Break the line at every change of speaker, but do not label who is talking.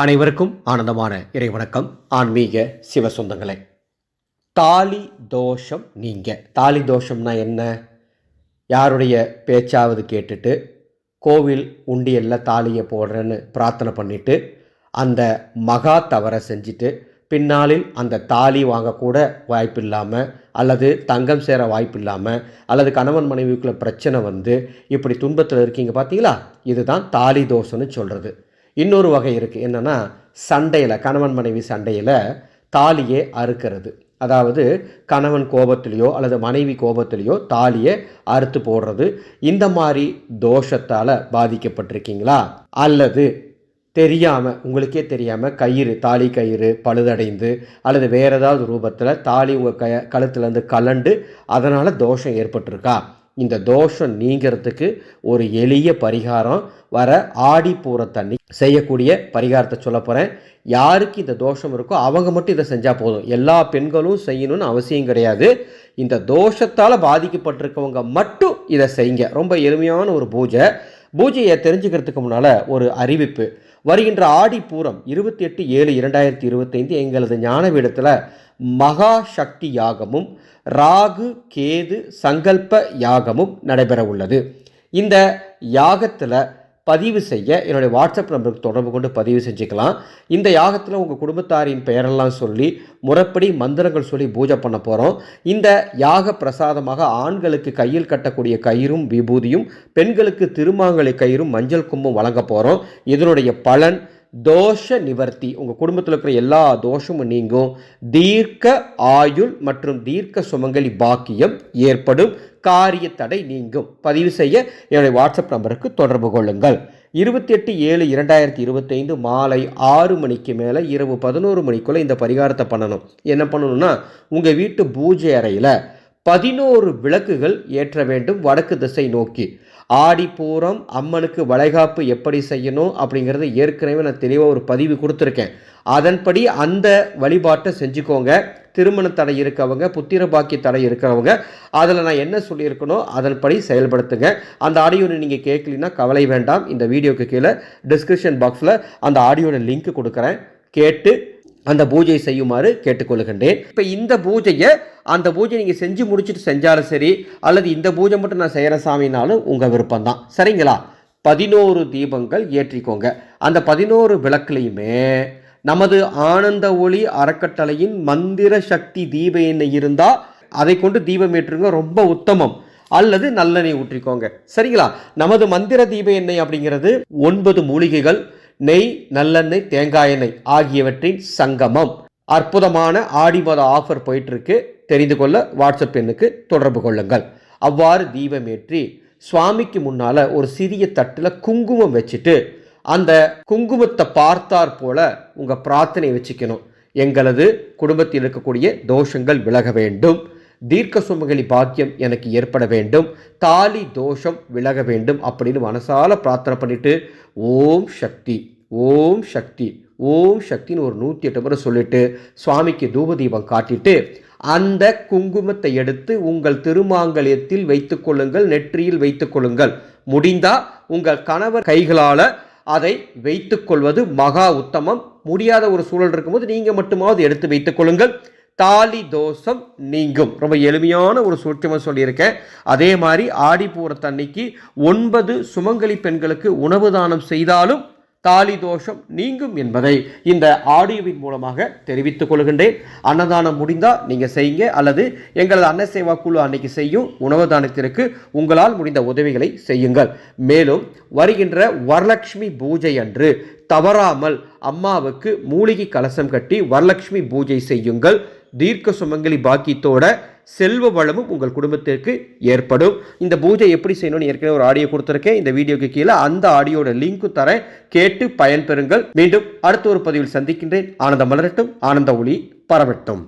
அனைவருக்கும் ஆனந்தமான இறைவணக்கம். ஆன்மீக சிவ சொந்தங்களே. தாலி தோஷம் நீங்க. தாலி தோஷம்னா என்ன? யாருடைய பேச்சாவது கேட்டுட்டு கோவில் உண்டியல்ல தாலியை போடுறேன்னு பிரார்த்தனை பண்ணிட்டு அந்த மகா தவறை செஞ்சுட்டு பின்னாளில் அந்த தாலி வாங்கக்கூட வாய்ப்பு இல்லாமல் அல்லது தங்கம் சேர வாய்ப்பு இல்லாமல் அல்லது கணவன் மனைவிக்குள்ள பிரச்சனை வந்து இப்படி துன்பத்தில் இருக்கீங்க பார்த்தீங்களா இதுதான் தாலி தோஷம்னு சொல்கிறது இன்னொரு வகை இருக்குது என்னென்னா சண்டையில் கணவன் மனைவி சண்டையில் தாலியே அறுக்கிறது. அதாவது கணவன் கோபத்திலேயோ அல்லது மனைவி கோபத்திலேயோ தாலியை அறுத்து போடுறது. இந்த மாதிரி தோஷத்தால் பாதிக்கப்பட்டிருக்கீங்களா? அல்லது தெரியாமல் உங்களுக்கே தெரியாமல் கயிறு தாலி கயிறு பழுதடைந்து அல்லது வேறு ஏதாவது ரூபத்தில் தாலி உங்கள் க கழுத்துலேருந்து கலண்டு அதனால் தோஷம் ஏற்பட்டிருக்கா? இந்த தோஷம் நீங்கிறதுக்கு ஒரு எளிய பரிகாரம். வர ஆடி தண்ணி செய்யக்கூடிய பரிகாரத்தை சொல்ல போகிறேன் யாருக்கு இந்த தோஷம் இருக்கோ அவங்க மட்டும் இதை செஞ்சால் போதும். எல்லா பெண்களும் செய்யணும்னு அவசியம் கிடையாது. இந்த தோஷத்தால் பாதிக்கப்பட்டிருக்கவங்க மட்டும் இதை செய்யுங்க. ரொம்ப எளிமையான ஒரு பூஜை. பூஜையை தெரிஞ்சுக்கிறதுக்கு முன்னால் ஒரு அறிவிப்பு. வருகின்ற ஆடி பூரம் இருபத்தி எட்டு ஏழு இரண்டாயிரத்தி இருபத்தைந்து எங்களது ஞானபீடத்தில் மகா சக்தி யாகமும் ராகு கேது சங்கல்ப யாகமும் நடைபெற உள்ளது இந்த யாகத்தில் பதிவு செய்ய என்னுடைய வாட்ஸ்அப் நம்பருக்கு தொடர்பு கொண்டு பதிவு செஞ்சுக்கலாம். இந்த யாகத்தில் உங்கள் குடும்பத்தாரின் பெயரெல்லாம் சொல்லி முறைப்படி மந்திரங்கள் சொல்லி பூஜை பண்ண போகிறோம் இந்த யாக பிரசாதமாக ஆண்களுக்கு கையில் கட்டக்கூடிய கயிறும் விபூதியும் பெண்களுக்கு திருமாங்கலை கயிறும் மஞ்சள் கும்பும் வழங்க போகிறோம் இதனுடைய பலன் தோஷ நிவர்த்தி உங்கள் குடும்பத்தில் இருக்கிற எல்லா தோஷமும் நீங்கும். தீர்க்க ஆயுள் மற்றும் தீர்க்க சுமங்கலி பாக்கியம் ஏற்படும். காரிய தடை நீங்கும். பதிவு செய்ய என்னுடைய வாட்ஸ்அப் நம்பருக்கு தொடர்பு கொள்ளுங்கள். இருபத்தி எட்டு ஏழு இரண்டாயிரத்தி இருபத்தைந்து மாலை ஆறு மணிக்கு மேலே இரவு பதினோரு மணிக்குள்ளே இந்த பரிகாரத்தை பண்ணணும். என்ன பண்ணணும்னா உங்கள் வீட்டு பூஜை அறையில் பதினோரு விளக்குகள் ஏற்ற வேண்டும் வடக்கு திசை நோக்கி. ஆடிப்பூரம் அம்மனுக்கு வளைகாப்பு எப்படி செய்யணும் அப்படிங்கிறத ஏற்கனவே நான் தெளிவாக ஒரு பதிவு கொடுத்துருக்கேன். அதன்படி அந்த வழிபாட்டை செஞ்சுக்கோங்க. திருமண தடை இருக்கவங்க புத்திர பாக்கிய தடை இருக்கிறவங்க அதில் நான் என்ன சொல்லியிருக்கணும் அதன்படி செயல்படுத்துங்க. அந்த ஆடியோனை நீங்கள் கேட்கலின்னா கவலை வேண்டாம். இந்த வீடியோக்கு கீழே டிஸ்கிரிப்ஷன் பாக்ஸில் அந்த ஆடியோட லிங்க் கொடுக்குறேன். கேட்டு அந்த பூஜை செய்யுமாறு கேட்டுக்கொள்கின்றேன். இப்போ இந்த பூஜையை அந்த பூஜை நீங்கள் செஞ்சு முடிச்சுட்டு செஞ்சாலும் சரி அல்லது இந்த பூஜை மட்டும் நான் செய்கிற சாமினாலும் உங்கள் விருப்பம் தான் சரிங்களா? பதினோரு தீபங்கள் ஏற்றிக்கோங்க. அந்த பதினோரு விளக்குலையுமே நமது ஆனந்த ஒளி அறக்கட்டளையின் மந்திர சக்தி தீப எண்ணெய் இருந்தால் அதை கொண்டு தீபம் ஏற்றுங்க ரொம்ப உத்தமம். அல்லது நல்லெண்ணெய் ஊற்றிக்கோங்க. சரிங்களா? நமது மந்திர தீப எண்ணெய் அப்படிங்கிறது ஒன்பது மூலிகைகள் நெய் நல்லெண்ணெய் தேங்காய் எண்ணெய் ஆகியவற்றின் சங்கமம். அற்புதமான ஆடி மாத ஆஃபர் போயிட்டுருக்கு. தெரிந்து கொள்ள வாட்ஸ்அப் எண்ணுக்கு தொடர்பு கொள்ளுங்கள். அவ்வாறு தீபமேற்றி சுவாமிக்கு முன்னால் ஒரு சிறிய தட்டில் குங்குமம் வச்சுட்டு அந்த குங்குமத்தை பார்த்தார் போல உங்கள் பிரார்த்தனை வச்சுக்கணும். எங்களது குடும்பத்தில் இருக்கக்கூடிய தோஷங்கள் விலக வேண்டும். தீர்க்க சுமங்கலி பாக்கியம் எனக்கு ஏற்பட வேண்டும். தாலி தோஷம் விலக வேண்டும் அப்படின்னு மனசால பிரார்த்தனை பண்ணிட்டு ஓம் சக்தி ஓம் சக்தி ஓம் சக்தின்னு ஒரு நூற்றி எட்டு முறை சொல்லிட்டு சுவாமிக்கு தூப தீபம் காட்டிட்டு அந்த குங்குமத்தை எடுத்து உங்கள் திருமாங்கல்யத்தில் வைத்துக் கொள்ளுங்கள் நெற்றியில் வைத்துக் கொள்ளுங்கள். முடிந்தா உங்கள் கணவர் கைகளால் அதை வைத்துக்கொள்வது மகா உத்தமம். முடியாத ஒரு சூழல் இருக்கும்போது நீங்கள் மட்டுமாவது எடுத்து வைத்துக் கொள்ளுங்கள். தாலி தோஷம் நீங்கும். ரொம்ப எளிமையான ஒரு சூட்சமாக சொல்லியிருக்கேன். அதே மாதிரி ஆடிப்பூரத்தன்னைக்கு ஒன்பது சுமங்கலி பெண்களுக்கு உணவு தானம் செய்தாலும் தாலி தோஷம் நீங்கும் என்பதை இந்த ஆடியோவின் மூலமாக தெரிவித்துக் கொள்கின்றேன். அன்னதானம் முடிந்தால் நீங்கள் செய்யுங்க. அல்லது எங்களது அன்ன சேவா குழு அன்னைக்கு செய்யும் உணவு தானத்திற்கு உங்களால் முடிந்த உதவிகளை செய்யுங்கள். மேலும் வருகின்ற வரலட்சுமி பூஜை அன்று தவறாமல் அம்மாவுக்கு மூலிகை கலசம் கட்டி வரலட்சுமி பூஜை செய்யுங்கள். தீர்க்க சுமங்கலி பாக்கியத்தோட செல்வ வளமும் உங்கள் குடும்பத்திற்கு ஏற்படும். இந்த பூஜை எப்படி செய்யணும்னு ஏற்கனவே ஒரு ஆடியோ கொடுத்துருக்கேன். இந்த வீடியோக்கு கீழே அந்த ஆடியோட லிங்க்கு தரேன். கேட்டு பயன்பெறுங்கள். மீண்டும் அடுத்த ஒரு பதிவில் சந்திக்கின்றேன். ஆனந்த மலரட்டும். ஆனந்த ஒளி பரவட்டும்.